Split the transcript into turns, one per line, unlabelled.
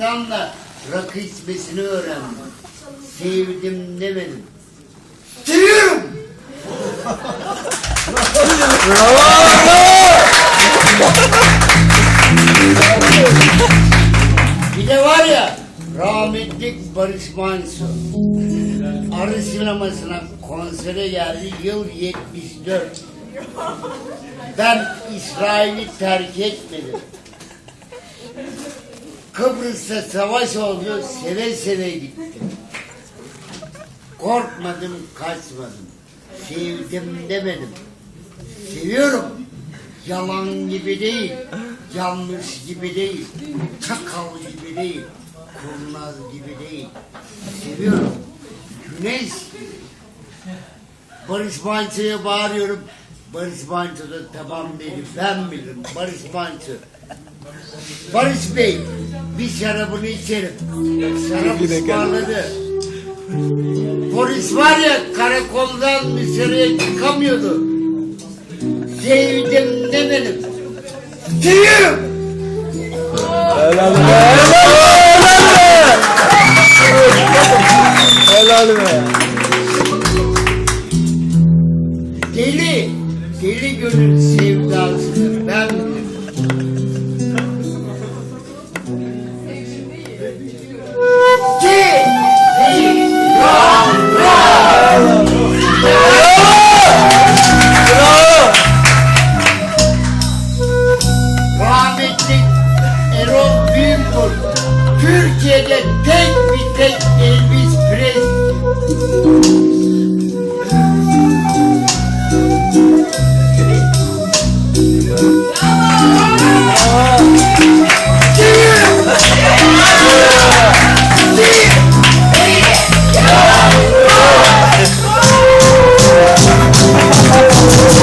İslam'la rakı içmesini öğrendim. Sevdim demedim. Seviyorum. Bir de var ya rahmetli Barış Manço. Arı sinemasına konsere geldi yıl 74. Ben İsrail'i terk etmedim. Kıbrıs'ta savaş oldu, seve seve gittim. Korkmadım, kaçmadım. Sevdim demedim. Seviyorum. Yalan gibi değil, yanlış gibi değil, çakal gibi değil, kurnaz gibi değil. Seviyorum. Güneş. Barış Manço'ya bağırıyorum. Barış Manço da tamam dedi. Ben bilirim. Barış Manço. Barış Bey, bir şarabını içerim. Şarap ısmarladı. Polis var ya karakoldan dışarıya çıkamıyordu. Sevdim demedim. Seviyorum.
Helal be. Helal be. Helal be.
Deli, deli gönül sevdasını ben Büyükburn Türkiye'de tek bir tek Presley